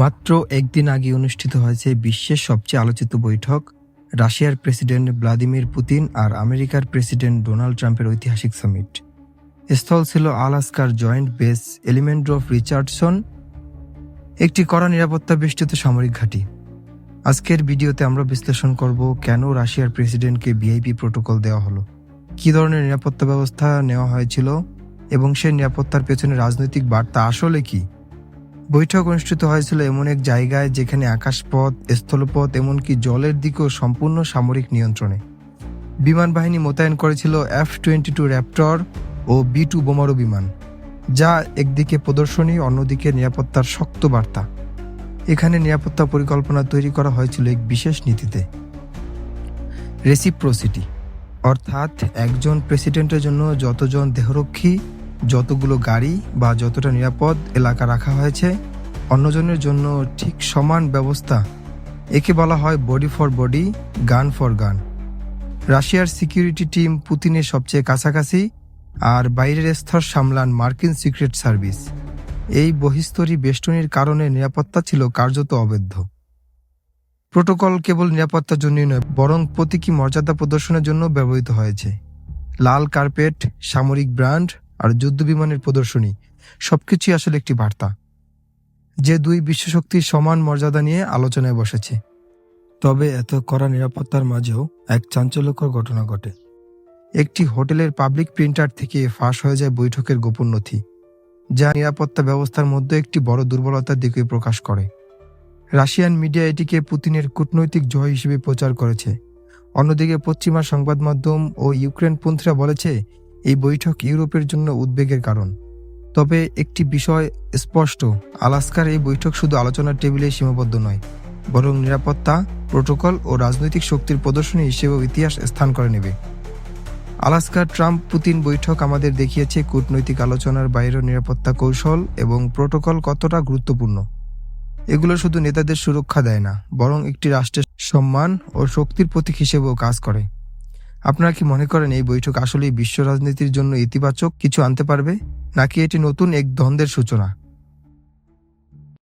মাত্র একদিন আগে অনুষ্ঠিত হয়েছে বিশ্বের সবচেয়ে আলোচিত বৈঠক। রাশিয়ার প্রেসিডেন্ট ভ্লাদিমির পুতিন আর আমেরিকার প্রেসিডেন্ট ডোনাল্ড ট্রাম্পের ঐতিহাসিক সামিট। স্থল ছিল আলাস্কার joint base element of Richardson একটি কড়া নিরাপত্তা বেষ্টিত সামরিক ঘাঁটি। আজকের ভিডিওতে আমরা বিশ্লেষণ করব কেন রাশিয়ার প্রেসিডেন্টকে ভিআইপি প্রোটোকল দেওয়া হলো, কী ধরনের নিরাপত্তা ব্যবস্থা নেওয়া হয়েছিল এবং সেই নিরাপত্তার পেছনে রাজনৈতিক বার্তা আসলে কি? বৈঠক অনুষ্ঠিত হয়েছিল এমন এক জায়গায় যেখানে আকাশপথ, স্থলপথ, এমনকি জলের দিকেও সম্পূর্ণ সামরিক নিয়ন্ত্রণে। বিমান বাহিনী মোতায়েন করেছিল এফ টোয়েন্টি টু র্যাপটর ও বি টু বোমারু বিমান, যা একদিকে প্রদর্শনী, অন্যদিকে নিরাপত্তার শক্ত বার্তা। এখানে নিরাপত্তা পরিকল্পনা তৈরি করা হয়েছিল এক বিশেষ নীতিতে। রেসিপ্রোসিটি অর্থাৎ একজন প্রেসিডেন্টের জন্য যতজন দেহরক্ষী যতগুলো গাড়ি বা যতটা নিরাপদ এলাকা রাখা হয়েছে, অন্যজনের জন্য ঠিক সমান ব্যবস্থা। একে বলা হয় body for body gun for gun রাশিয়ার সিকিউরিটি টিম পুতিনের সবচেয়ে কাছাকাছি আর বাইরের স্তর সামলান মার্কিন সিক্রেট সার্ভিস। এই বহিস্তরী বেষ্টনীর কারণে নিরাপত্তা ছিল কার্যত অবৈধ। প্রোটোকল কেবল নিরাপত্তার জন্যই নয়, বরং প্রতীকী মর্যাদা প্রদর্শনের জন্য ব্যবহৃত হয়েছে। লাল কার্পেট, সামরিক ব্র্যান্ড আর যুদ্ধবিমানের প্রদর্শনী, সবকিছুই আসলে একটি বার্তা। যে দুই বিশ্বশক্তির সমান মর্যাদা নিয়ে আলোচনায় বসেছে। তবে এত কড়া নিরাপত্তার মাঝেও এক চাঞ্চল্যকর ঘটনা ঘটে। একটি হোটেলের পাবলিক প্রিন্টার থেকে ফাঁস হয়ে যায় বৈঠকের গোপন নথি, যা নিরাপত্তা ব্যবস্থার মধ্যে একটি বড় দুর্বলতার দিকে প্রকাশ করে। রাশিয়ান মিডিয়া এটিকে পুতিনের কূটনৈতিক জয় হিসেবে প্রচার করেছে। অন্যদিকে পশ্চিমা সংবাদ মাধ্যম ও ইউক্রেনপন্থীরা বলেছে এই বৈঠক ইউরোপের জন্য উদ্বেগের কারণ। তবে একটি বিষয় স্পষ্ট, আলাস্কার এই বৈঠক শুধু আলোচনার টেবিলে সীমাবদ্ধ নয়, বরং নিরাপত্তা, প্রোটোকল ও রাজনৈতিক শক্তির প্রদর্শনী হিসেবেও ইতিহাস স্থান করে নেবে। আলাস্কার ট্রাম্প পুতিন বৈঠক আমাদের দেখিয়েছে কূটনৈতিক আলোচনার বাইরেও নিরাপত্তা কৌশল এবং প্রোটোকল কতটা গুরুত্বপূর্ণ। এগুলো শুধু নেতাদের সুরক্ষা দেয় না, বরং একটি রাষ্ট্রের সম্মান ও শক্তির প্রতীক হিসেবেও কাজ করে। আপনারা কি মনে করেন এই বৈঠক আসলেই বিশ্ব রাজনীতির জন্য ইতিবাচক কিছু আনতে পারবে? নাকি এটি নতুন এক দ্বন্দ্বের সূচনা?